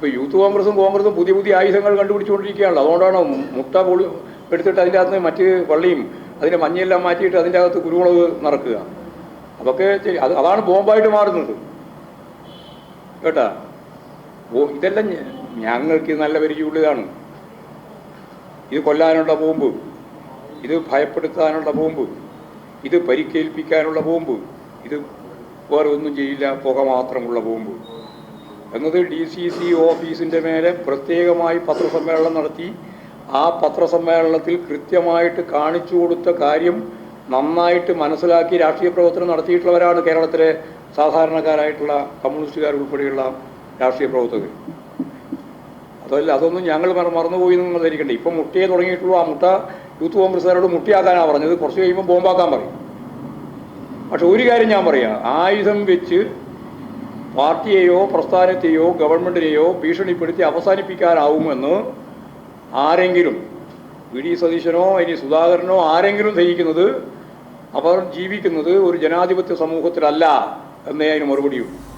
ഇപ്പോൾ യൂത്ത് കോൺഗ്രസും കോൺഗ്രസും പുതിയ പുതിയ ആയുധങ്ങൾ കണ്ടുപിടിച്ചുകൊണ്ടിരിക്കുകയാണല്ലോ. അതുകൊണ്ടാണ് മുട്ട പൊളി എടുത്തിട്ട് അതിന്റെ അകത്ത് മറ്റ് വള്ളിയും അതിന്റെ മഞ്ഞയെല്ലാം മാറ്റിയിട്ട് അതിന്റെ അകത്ത് കുരുമുളക് നടക്കുക അതൊക്കെ അത് അതാണ് ബോംബായിട്ട് മാറുന്നത്. കേട്ടാ? ഓ ഇതെല്ലാം ഞങ്ങൾക്ക് നല്ല പരിചയമുള്ളതാണ്. ഇത് കൊല്ലാനുള്ള ബോംബ്. ഇത് ഭയപ്പെടുത്താനുള്ള ബോംബ്. ഇത് പരിക്കേൽപ്പിക്കാനുള്ള ബോംബ്. ഇത് വേറെ ഒന്നും ചെയ്യില്ല. പുക മാത്രമുള്ള ബോംബ്. എന്നത് ഡി സി സി ഓഫീസിന്റെ മേലെ പ്രത്യേകമായി പത്രസമ്മേളനം നടത്തി. ആ പത്രസമ്മേളനത്തിൽ കൃത്യമായിട്ട് കാണിച്ചു കൊടുത്ത കാര്യം നന്നായിട്ട് മനസ്സിലാക്കി രാഷ്ട്രീയ പ്രവർത്തനം നടത്തിയിട്ടുള്ളവരാണ് കേരളത്തിലെ സാധാരണക്കാരായിട്ടുള്ള കമ്മ്യൂണിസ്റ്റുകാർ ഉൾപ്പെടെയുള്ള രാഷ്ട്രീയ പ്രവർത്തകർ. അതല്ല അതൊന്നും ഞങ്ങൾ മറ- മറന്നുപോയി എന്ന് നിങ്ങൾ ധരിക്കണ്ടേ. ഇപ്പം മുട്ടിയെ തുടങ്ങിയിട്ടുള്ളൂ. ആ മുട്ട യൂത്ത് കോൺഗ്രസ്സുകാരോട് മുട്ടിയാക്കാനാണ് പറഞ്ഞത്. കുറച്ച് കഴിയുമ്പോൾ ബോംബാക്കാൻ പറയും. പക്ഷെ ഒരു കാര്യം ഞാൻ പറയാം. ആയുധം വെച്ച് പാർട്ടിയെയോ പ്രസ്ഥാനത്തെയോ ഗവൺമെന്റിനെയോ ഭീഷണിപ്പെടുത്തി അവസാനിപ്പിക്കാനാവുമെന്ന് ആരെങ്കിലും വി. ഡി. സതീശനോ ഇനി സുധാകരനോ ആരെങ്കിലും ധരിക്കുന്നത് അവർ ജീവിക്കുന്നത് ഒരു ജനാധിപത്യ സമൂഹത്തിലല്ല എന്നേ അതിന് മറുപടിയുള്ളൂ.